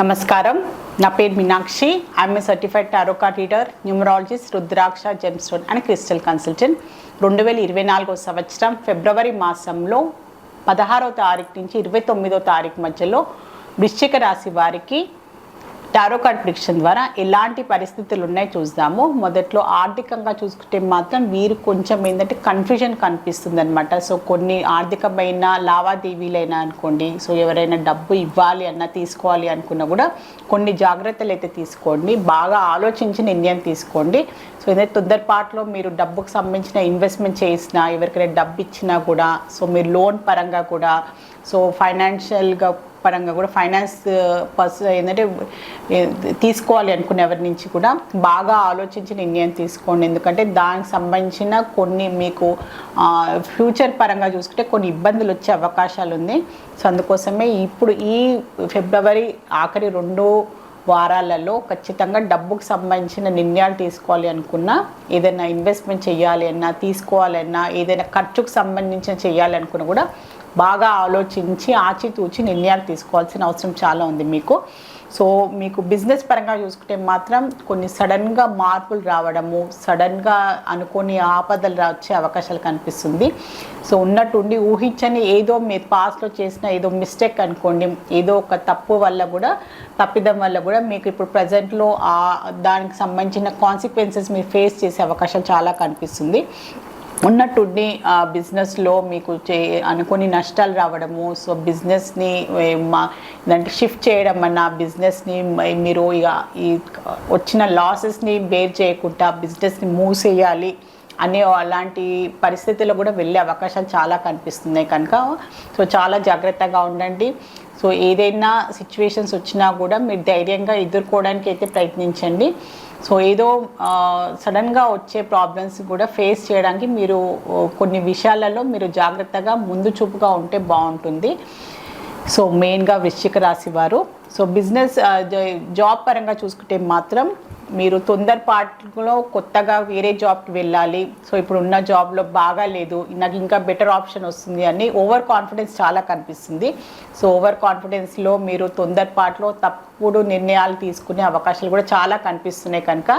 నమస్కారం. నా పేరు Meenakshi. I'm a certified tarot card reader numerologist rudraksha gemstone and crystal consultant రెండు వేల ఇరవై నాలుగో సంవత్సరం ఫిబ్రవరి మాసంలో పదహారో తారీఖు నుంచి ఇరవై తొమ్మిదో తారీఖు మధ్యలో వృశ్చిక రాశి వారికి టారో కార్డ్ ప్రిడిక్షన్ ద్వారా ఎలాంటి పరిస్థితులు ఉన్నాయో చూద్దాము. మొదట్లో ఆర్థికంగా చూసుకుంటే మాత్రం వీరు కొంచెం ఏంటంటే కన్ఫ్యూజన్ కనిపిస్తుంది అనమాట సో కొన్ని ఆర్థికమైన లావాదేవీలైనా అనుకోండి సో ఎవరైనా డబ్బు ఇవ్వాలి అన్నా తీసుకోవాలి అనుకున్నా కూడా కొన్ని జాగ్రత్తలు అయితే తీసుకోండి. బాగా ఆలోచించి నిర్ణయం తీసుకోండి. సో ఏదైతే తొందరపాటులో మీరు డబ్బుకు సంబంధించిన ఇన్వెస్ట్మెంట్ చేసినా ఎవరికైనా డబ్బు ఇచ్చినా కూడా సో మీరు లోన్ పరంగా కూడా సో ఫైనాన్షియల్గా పరంగా కూడా ఫైనాన్స్ పర్స్ uh, ఏంటంటే తీసుకోవాలి అనుకునే ఎవరి నుంచి కూడా బాగా ఆలోచించి నిర్ణయం తీసుకోండి. ఎందుకంటే దానికి సంబంధించిన కొన్ని మీకు ఫ్యూచర్ పరంగా చూసుకుంటే కొన్ని ఇబ్బందులు వచ్చే అవకాశాలు ఉంది సో అందుకోసమే ఇప్పుడు ఈ ఫిబ్రవరి ఆఖరి రెండు వారాలలో ఖచ్చితంగా డబ్బుకు సంబంధించిన నిర్ణయాలు తీసుకోవాలి అనుకున్నా ఏదైనా ఇన్వెస్ట్మెంట్ చేయాలి అన్నా తీసుకోవాలన్నా ఏదైనా ఖర్చుకు సంబంధించిన చేయాలి అనుకున్నా కూడా బాగా ఆలోచించి ఆచితూచి నిర్ణయాలు తీసుకోవాల్సిన అవసరం చాలా ఉంది మీకు. సో మీకు బిజినెస్ పరంగా చూసుకుంటే మాత్రం కొన్ని సడన్గా మార్పులు రావడము సడన్గా అనుకోని ఆపదలు వచ్చే అవకాశాలు కనిపిస్తుంది. సో ఉన్నట్టుండి ఊహించని ఏదో మీరు పాస్ట్లో చేసిన ఏదో మిస్టేక్ అనుకోండి ఏదో ఒక తప్పు వల్ల కూడా తప్పిదం వల్ల కూడా మీకు ఇప్పుడు ప్రజెంట్లో దానికి సంబంధించిన కాన్సిక్వెన్సెస్ మీరు ఫేస్ చేసే అవకాశాలు చాలా కనిపిస్తుంది. ఉన్నట్టుండి ఆ బిజినెస్లో మీకు చే అనుకుని నష్టాలు రావడము సో బిజినెస్ని దానికి మా షిఫ్ట్ చేయడం అన్న బిజినెస్ని మీరు ఇక ఈ వచ్చిన లాసెస్ని బేర్ చేయకుండా బిజినెస్ని మూసేయాలి అనే అలాంటి పరిస్థితుల్లో కూడా వెళ్ళే అవకాశాలు చాలా కనిపిస్తున్నాయి కనుక. సో చాలా జాగ్రత్తగా ఉండండి. సో ఏదైనా సిచ్యువేషన్స్ వచ్చినా కూడా మీరు ధైర్యంగా ఎదుర్కోవడానికి అయితే ప్రయత్నించండి. సో ఏదో సడన్గా వచ్చే ప్రాబ్లమ్స్ కూడా ఫేస్ చేయడానికి మీరు కొన్ని విషయాలలో మీరు జాగ్రత్తగా ముందు చూపుగా ఉంటే బాగుంటుంది. సో మెయిన్గా వృశ్చిక రాశి వారు. సో బిజినెస్ జ- జాబ్ పరంగా చూసుకుంటే మాత్రం మీరు తొందరపాటులో కొత్తగా వేరే జాబ్కి వెళ్ళాలి. సో ఇప్పుడు ఉన్న జాబ్లో బాగా లేదు. నాకు ఇంకా బెటర్ ఆప్షన్ వస్తుంది అని ఓవర్ కాన్ఫిడెన్స్ చాలా కనిపిస్తుంది. సో ఓవర్ కాన్ఫిడెన్స్లో మీరు తొందరపాటులో తప్పుడు నిర్ణయాలు తీసుకునే అవకాశాలు కూడా చాలా కనిపిస్తున్నాయి కనుక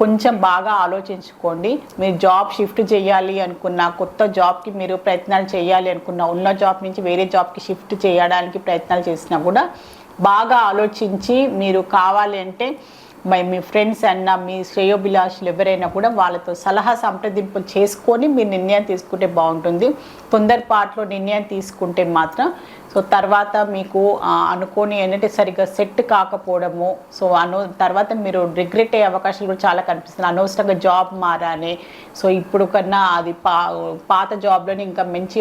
కొంచెం బాగా ఆలోచించుకోండి. మీరు జాబ్ షిఫ్ట్ చేయాలి అనుకున్న కొత్త జాబ్కి మీరు ప్రయత్నాలు చేయాలి అనుకున్న ఉన్న జాబ్ నుంచి వేరే జాబ్కి షిఫ్ట్ చేయడానికి ప్రయత్నాలు చేసినా కూడా బాగా ఆలోచించి మీరు కావాలి అంటే మై మీ ఫ్రెండ్స్ అన్న మీ శ్రేయోభిలాషులు ఎవరైనా కూడా వాళ్ళతో సలహా సంప్రదింపులు చేసుకొని మీరు నిర్ణయం తీసుకుంటే బాగుంటుంది. తొందరపాట్లో నిర్ణయం తీసుకుంటే మాత్రం సో తర్వాత మీకు అనుకోని ఏంటంటే సరిగ్గా సెట్ కాకపోవడము సో అను తర్వాత మీరు రిగ్రెట్ అయ్యే అవకాశాలు కూడా చాలా కనిపిస్తుంది అనవసరంగా జాబ్ మారాలి. సో ఇప్పుడు కన్నా అది పా పాత జాబ్లోనే ఇంకా మంచి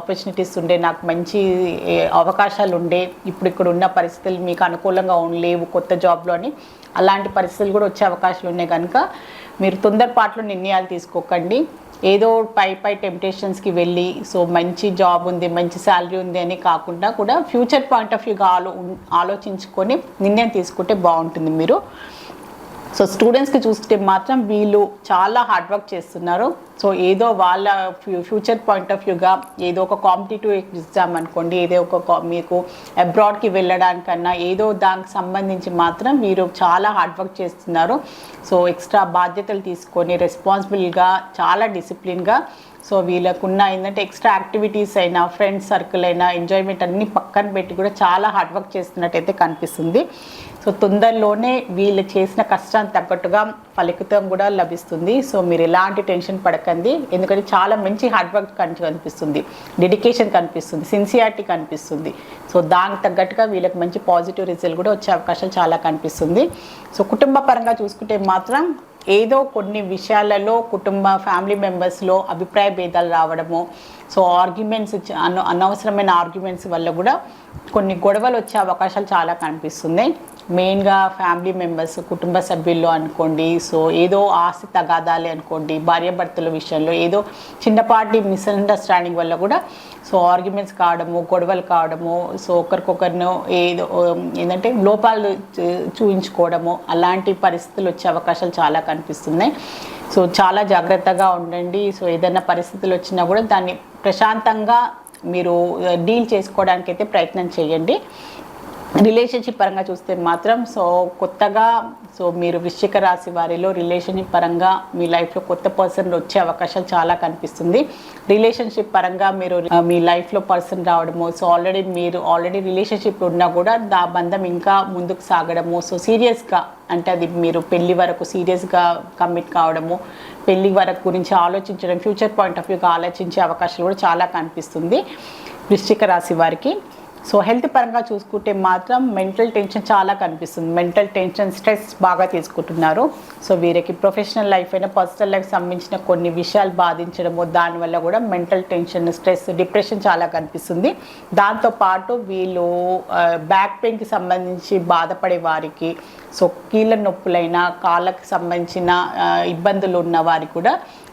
ఆపర్చునిటీస్ ఉండే నాకు మంచి అవకాశాలు ఉండే ఇప్పుడు ఇక్కడ ఉన్న పరిస్థితులు మీకు అనుకూలంగా ఉండలేవు కొత్త జాబ్లోని అలాంటి పరిస్థితులు కూడా వచ్చే అవకాశాలు ఉన్నాయి. కనుక మీరు తొందరపాటులో నిర్ణయాలు తీసుకోకండి. ఏదో పై పై టెంప్టేషన్స్కి వెళ్ళి సో మంచి జాబ్ ఉంది మంచి శాలరీ ఉంది అని కాకుండా కూడా ఫ్యూచర్ పాయింట్ ఆఫ్ వ్యూగా ఆలో ఆలోచించుకొని నిర్ణయం తీసుకుంటే బాగుంటుంది మీరు. సో స్టూడెంట్స్కి చూస్తే మాత్రం వీళ్ళు చాలా హార్డ్ వర్క్ చేస్తున్నారు. సో ఏదో వాళ్ళ ఫ్యూ ఫ్యూచర్ పాయింట్ ఆఫ్ వ్యూగా ఏదో ఒక కాంపిటేటివ్ ఎగ్జామ్ అనుకోండి ఏదో ఒక మీకు అబ్రాడ్కి వెళ్ళడానికన్నా ఏదో దానికి సంబంధించి మాత్రం మీరు చాలా హార్డ్ వర్క్ చేస్తున్నారు. సో ఎక్స్ట్రా బాధ్యతలు తీసుకొని రెస్పాన్సిబుల్గా చాలా డిసిప్లిన్గా సో వీళ్ళకున్న ఏంటంటే ఎక్స్ట్రా యాక్టివిటీస్ అయినా ఫ్రెండ్స్ సర్కిల్ అయినా ఎంజాయ్మెంట్ అన్ని పక్కన పెట్టి కూడా చాలా హార్డ్ వర్క్ చేస్తున్నట్టయితే కనిపిస్తుంది. సో తొందరలోనే వీళ్ళు చేసిన కష్టానికి తగ్గట్టుగా ఫలితం కూడా లభిస్తుంది. సో మీరు ఎలాంటి టెన్షన్ పడకండి. ఎందుకంటే చాలా మంచి హార్డ్ వర్క్ కనిపిస్తుంది. డెడికేషన్ కనిపిస్తుంది. సిన్సియారిటీ కనిపిస్తుంది. సో దానికి తగ్గట్టుగా వీళ్ళకి మంచి పాజిటివ్ రిజల్ట్ కూడా వచ్చే అవకాశం చాలా కనిపిస్తుంది. సో కుటుంబ పరంగా చూసుకుంటే మాత్రం ఏదో కొన్ని విషయాలలో కుటుంబ ఫ్యామిలీ మెంబర్స్లో అభిప్రాయ భేదాలు రావడము సో ఆర్గ్యుమెంట్స్ అన అనవసరమైన ఆర్గ్యుమెంట్స్ వల్ల కూడా కొన్ని గొడవలు వచ్చే అవకాశాలు చాలా కనిపిస్తున్నాయి. మెయిన్గా ఫ్యామిలీ మెంబర్స్ కుటుంబ సభ్యుల్లో అనుకోండి సో ఏదో ఆస్తి తగాదాలి అనుకోండి భార్యాభర్తల విషయంలో ఏదో చిన్నపాటి మిస్అండర్స్టాండింగ్ వల్ల కూడా సో ఆర్గ్యుమెంట్స్ కావడము గొడవలు కావడము సో ఒకరికొకరిను ఏదో ఏంటంటే లోపాలు చూ- అలాంటి పరిస్థితులు వచ్చే అవకాశాలు చాలా కనిపిస్తున్నాయి. సో చాలా జాగ్రత్తగా ఉండండి. సో ఏదైనా పరిస్థితులు వచ్చినా కూడా దాన్ని ప్రశాంతంగా మీరు డీల్ చేసుకోవడానికి అయితే ప్రయత్నం చేయండి. రిలేషన్షిప్ పరంగా చూస్తే మాత్రం సో కొత్తగా సో మీరు వృశ్చిక రాశి వారిలో రిలేషన్షిప్ పరంగా మీ లైఫ్లో కొత్త పర్సన్ వచ్చే అవకాశాలు చాలా కనిపిస్తుంది. రిలేషన్షిప్ పరంగా మీరు మీ లైఫ్లో పర్సన్ రావడము సో ఆల్రెడీ మీరు ఆల్రెడీ రిలేషన్షిప్ ఉన్నా కూడా దా బంధం ఇంకా ముందుకు సాగడము సో సీరియస్గా అంటే అది మీరు పెళ్ళి వరకు సీరియస్గా కమిట్ కావడము పెళ్ళి వరకు గురించి ఆలోచించడం ఫ్యూచర్ పాయింట్ ఆఫ్ వ్యూగా ఆలోచించే అవకాశాలు కూడా చాలా కనిపిస్తుంది వృశ్చిక రాశి వారికి. సో హెల్త్ పరంగా చూసుకుంటే మాత్రం మెంటల్ టెన్షన్ చాలా కనిపిస్తుంది. మెంటల్ టెన్షన్ స్ట్రెస్ బాగా తీసుకుంటున్నారు. సో వీరికి ప్రొఫెషనల్ లైఫ్ అయినా పర్సనల్ లైఫ్ సంబంధించిన కొన్ని విషయాలు బాధించడము దానివల్ల కూడా మెంటల్ టెన్షన్ స్ట్రెస్ డిప్రెషన్ చాలా కనిపిస్తుంది. దాంతోపాటు వీళ్ళు బ్యాక్ పెయిన్కి సంబంధించి బాధపడే వారికి సో కీళ్ళ నొప్పులైనా కాళ్ళకి సంబంధించిన ఇబ్బందులు ఉన్న వారికి కూడా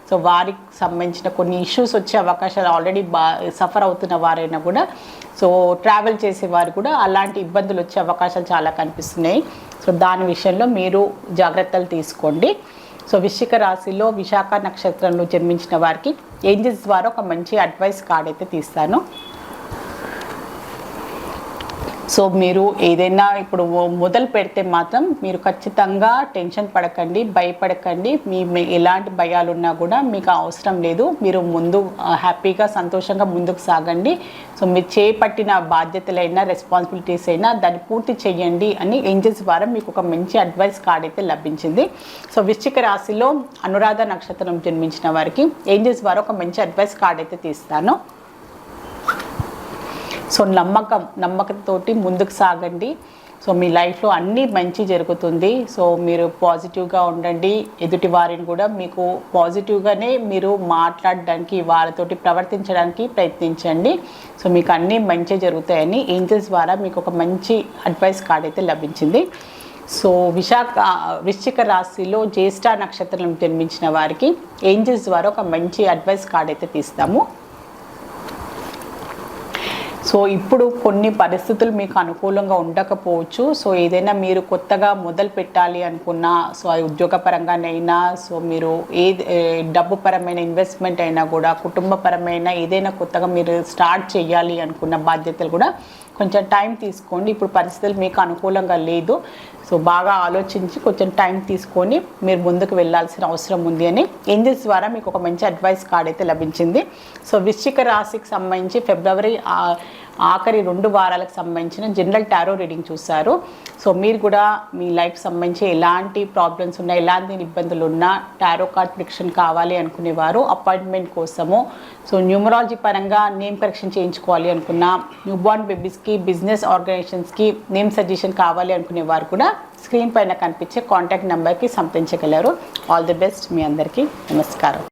సో వారికి సంబంధించిన కొన్ని ఇష్యూస్ వచ్చే అవకాశాలు ఆల్రెడీ బా సఫర్ అవుతున్న వారైనా కూడా సో ట్రావెల్ చేసే వారు కూడా అలాంటి ఇబ్బందులు వచ్చే అవకాశాలు చాలా కనిపిస్తున్నాయి. సో దాని విషయంలో మీరు జాగ్రత్తలు తీసుకోండి. సో వృశ్చిక రాశిలో విశాఖ నక్షత్రంలో జన్మించిన వారికి ఏంజెస్ ద్వారా ఒక మంచి అడ్వైస్ కార్డ్ అయితే తీస్తాను. సో మీరు ఏదైనా ఇప్పుడు మొదలు పెడితే మాత్రం మీరు ఖచ్చితంగా టెన్షన్ పడకండి భయపడకండి. మీ ఎలాంటి భయాలు ఉన్నా కూడా మీకు అవసరం లేదు. మీరు ముందు హ్యాపీగా సంతోషంగా ముందుకు సాగండి. సో మీరు చేపట్టిన బాధ్యతలైనా రెస్పాన్సిబిలిటీస్ అయినా దాన్ని పూర్తి చేయండి అని ఏంజల్స్ ద్వారా మీకు ఒక మంచి అడ్వైస్ కార్డ్ అయితే లభించింది. సో వృశ్చిక రాశిలో అనురాధ నక్షత్రం జన్మించిన వారికి ఏంజల్స్ ద్వారా ఒక మంచి అడ్వైస్ కార్డ్ అయితే తీస్తాను. సో నమ్మకం నమ్మకంతోటి ముందుకు సాగండి. సో మీ లైఫ్లో అన్నీ మంచి జరుగుతుంది. సో మీరు పాజిటివ్గా ఉండండి. ఎదుటి వారిని కూడా మీకు పాజిటివ్గానే మీరు మాట్లాడడానికి వారితోటి ప్రవర్తించడానికి ప్రయత్నించండి. సో మీకు అన్నీ మంచి జరుగుతాయని ఏంజల్స్ ద్వారా మీకు ఒక మంచి అడ్వైస్ కార్డ్ అయితే లభించింది. సో విశాఖ వృశ్చిక రాశిలో జ్యేష్ఠ నక్షత్రం జన్మించిన వారికి ఏంజల్స్ ద్వారా ఒక మంచి అడ్వైస్ కార్డ్ అయితే తీస్తాము. సో ఇప్పుడు కొన్ని పరిస్థితులు మీకు అనుకూలంగా ఉండకపోవచ్చు. సో ఏదైనా మీరు కొత్తగా మొదలు పెట్టాలి అనుకున్నా సో అది ఉద్యోగపరంగానైనా సో మీరు ఏ డబ్బు పరమైన ఇన్వెస్ట్మెంట్ అయినా కూడా కుటుంబపరమైన ఏదైనా కొత్తగా మీరు స్టార్ట్ చేయాలి అనుకున్న బాధ్యతలు కూడా కొంచెం టైం తీసుకోండి. ఇప్పుడు పరిస్థితులు మీకు అనుకూలంగా లేదు. సో బాగా ఆలోచించి కొంచెం టైం తీసుకొని మీరు ముందుకు వెళ్ళాల్సిన అవసరం ఉంది అని ఏంజల్స్ ద్వారా మీకు ఒక మంచి అడ్వైస్ కార్డ్ అయితే లభించింది. సో వృశ్చిక రాశికి సంబంధించి ఫిబ్రవరి ఆఖరి రెండు వారాలకు సంబంధించిన జనరల్ టారో రీడింగ్ చూశారు. సో మీరు కూడా మీ లైఫ్ సంబంధించి ఎలాంటి ప్రాబ్లమ్స్ ఉన్నా ఎలాంటి ఇబ్బందులు ఉన్నా టారో కార్డ్ ప్రిడిక్షన్ కావాలి అనుకునేవారు. అపాయింట్మెంట్ కోసము. సో న్యూమరాలజీ పరంగా నేమ్ కరెక్షన్ చేయించుకోవాలి అనుకున్న న్యూబార్న్ బేబీస్కి బిజినెస్ ఆర్గనైజేషన్స్కి నేమ్ సజెషన్ కావాలి అనుకునేవారు కూడా స్క్రీన్ పైన కనిపించే కాంటాక్ట్ నెంబర్కి సంప్రదించగలరు. ఆల్ ది బెస్ట్ మీ అందరికీ. నమస్కారం.